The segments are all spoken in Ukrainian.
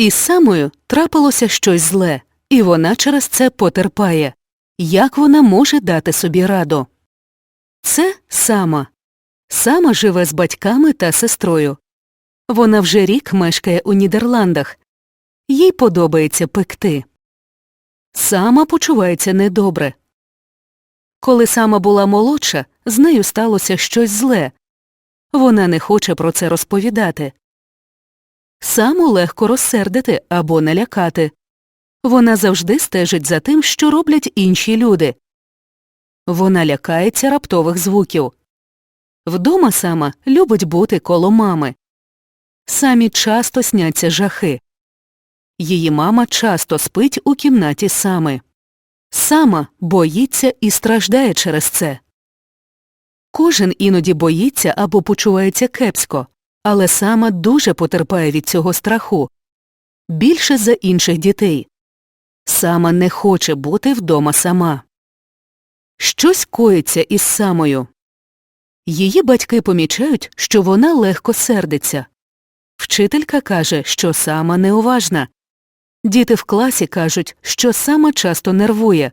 Із самою трапилося щось зле, і вона через це потерпає. Як вона може дати собі раду? Це сама. Сама живе з батьками та сестрою. Вона вже рік мешкає у Нідерландах. Їй подобається пекти. Сама почувається недобре. Коли сама була молодша, з нею сталося щось зле. Вона не хоче про це розповідати. Саму легко розсердити або налякати. Вона завжди стежить за тим, що роблять інші люди. Вона лякається раптових звуків. Вдома сама любить бути коло мами. Самі часто сняться жахи. Її мама часто спить у кімнаті сами. Сама боїться і страждає через це. Кожен іноді боїться або почувається кепсько, але сама дуже потерпає від цього страху більше за інших дітей. Сама не хоче бути вдома сама. Щось коїться із самою. Її батьки помічають, що вона легко сердиться. Вчителька каже, що сама неуважна. Діти в класі кажуть, що сама часто нервує.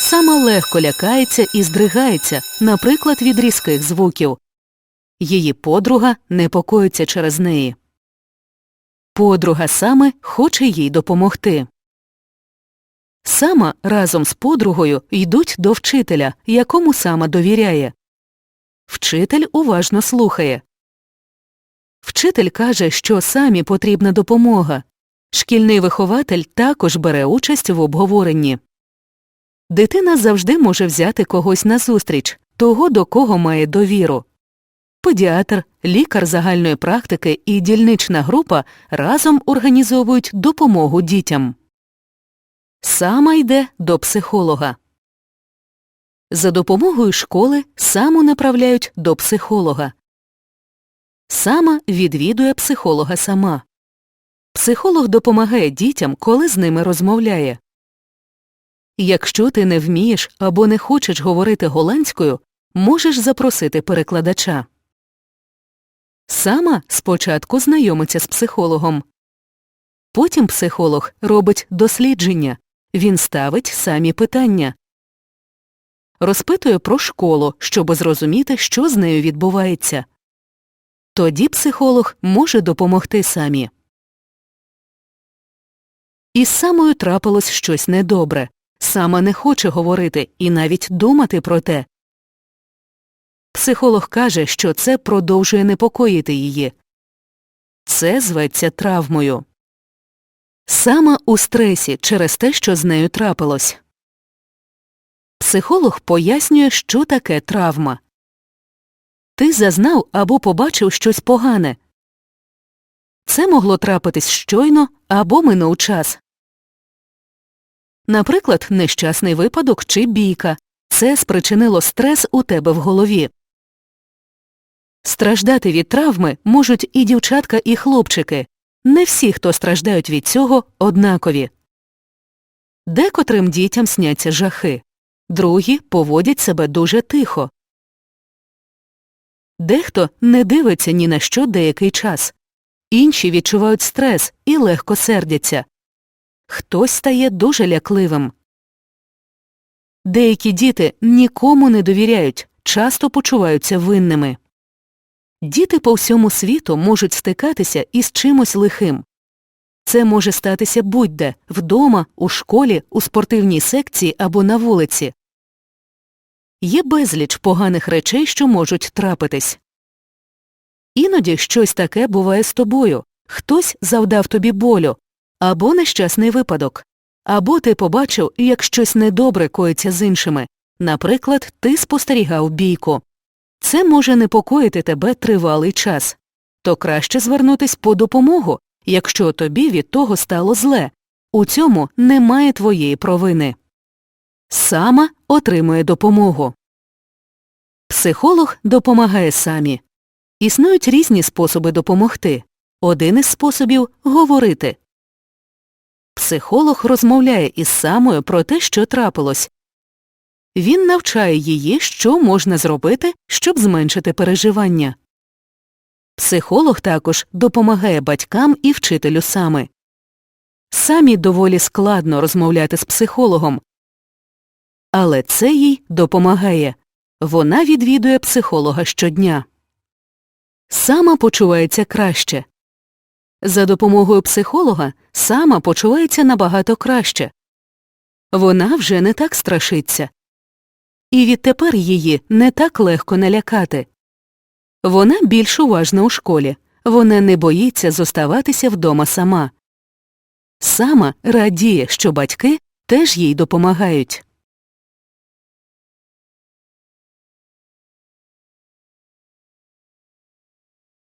Сама легко лякається і здригається, наприклад, від різких звуків. Її подруга непокоїться через неї. Подруга саме хоче їй допомогти. Сама разом з подругою йдуть до вчителя, якому сама довіряє. Вчитель уважно слухає. Вчитель каже, що самі потрібна допомога. Шкільний вихователь також бере участь в обговоренні. Дитина завжди може взяти когось на зустріч, того, до кого має довіру. Педіатр, лікар загальної практики і дільнична група разом організовують допомогу дітям. Сама йде до психолога. За допомогою школи саму направляють до психолога. Сама відвідує психолога сама. Психолог допомагає дітям, коли з ними розмовляє. Якщо ти не вмієш або не хочеш говорити голландською, можеш запросити перекладача. Сама спочатку знайомиться з психологом. Потім психолог робить дослідження. Він ставить самі питання. Розпитує про школу, щоб зрозуміти, що з нею відбувається. Тоді психолог може допомогти самі. Із самою трапилось щось недобре. Сама не хоче говорити і навіть думати про те. Психолог каже, що це продовжує непокоїти її. Це зветься травмою. Сама у стресі через те, що з нею трапилось. Психолог пояснює, що таке травма. Ти зазнав або побачив щось погане. Це могло трапитись щойно або минув час. Наприклад, нещасний випадок чи бійка. Це спричинило стрес у тебе в голові. Страждати від травми можуть і дівчатка, і хлопчики. Не всі, хто страждають від цього, однакові. Декотрим дітям сняться жахи, другі поводять себе дуже тихо. Дехто не дивиться ні на що деякий час, інші відчувають стрес і легко сердяться. Хтось стає дуже лякливим. Деякі діти нікому не довіряють, часто почуваються винними. Діти по всьому світу можуть стикатися із чимось лихим. Це може статися будь-де вдома, у школі, у спортивній секції або на вулиці. Є безліч поганих речей, що можуть трапитись. Іноді щось таке буває з тобою хтось завдав тобі болю або нещасний випадок, або ти побачив, як щось недобре коїться з іншими. Наприклад, ти спостерігав бійку. Це може непокоїти тебе тривалий час. То краще звернутись по допомогу, якщо тобі від того стало зле. У цьому немає твоєї провини. Сама отримує допомогу. Психолог допомагає самі. Існують різні способи допомогти. Один із способів говорити. Психолог розмовляє із самою про те, що трапилось. Він навчає її, що можна зробити, щоб зменшити переживання. Психолог також допомагає батькам і вчителю саме. Самі доволі складно розмовляти з психологом. Але це їй допомагає. Вона відвідує психолога щодня. Сама почувається краще. За допомогою психолога сама почувається набагато краще. Вона вже не так страшиться. І відтепер її не так легко налякати. Вона більш уважна у школі. Вона не боїться зоставатися вдома сама. Сама радіє, що батьки теж їй допомагають.